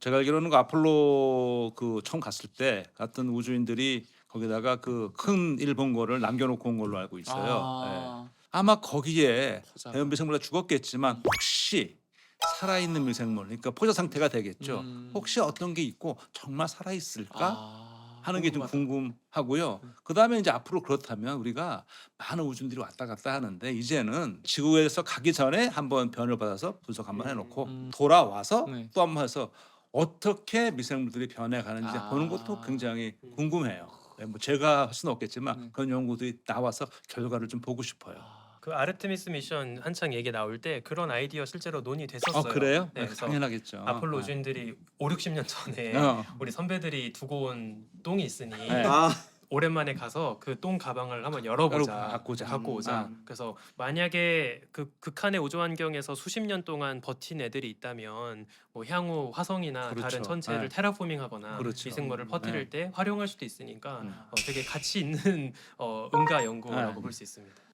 제가 알기로는 그 아폴로 그 처음 갔을 때 갔던 우주인들이 거기다가 그 큰 일본 거를 남겨놓고 온 걸로 알고 있어요. 예. 아, 아마 거기에 포자. 대형 미생물이 죽었겠지만 혹시 살아있는 미생물, 그러니까 포자 상태가 되겠죠. 음. 혹시 어떤 게 있고 정말 살아 있을까 아, 하는 게 좀. 궁금하고요. 그 다음에 이제 앞으로 그렇다면 우리가 많은 우주인들이 왔다 갔다 하는데 이제는 지구에서 가기 전에 한번 변을 받아서 분석 한번 해놓고 음. 돌아와서 네. 또 한번 해서 어떻게 미생물들이 변해가는지 아. 보는 것도 굉장히 궁금해요. 네, 뭐 제가 할 수는 없겠지만 네. 그런 연구들이 나와서 결과를 좀 보고 싶어요. 그 아르테미스 미션 한창 얘기 나올 때 그런 아이디어 실제로 논의됐었어요. 어 그래요? 네, 네, 그래서 당연하겠죠. 아폴로 네. 우주인들이 5, 60년 전에 어. 우리 선배들이 두고 온 똥이 있으니 네. 아, 오랜만에 가서 그 똥 가방을 한번 열어보자. 열어 갖고 오자. 갖고 오자. 음. 그래서 만약에 그 극한의 우주 환경에서 수십 년 동안 버틴 애들이 있다면 뭐 향후 화성이나 그렇죠. 다른 천체를 네. 테라포밍하거나 그렇죠. 미생물을 퍼뜨릴 네. 때 활용할 수도 있으니까 음. 어, 되게 가치 있는 어, 응가 연구라고 네. 볼 수 있습니다.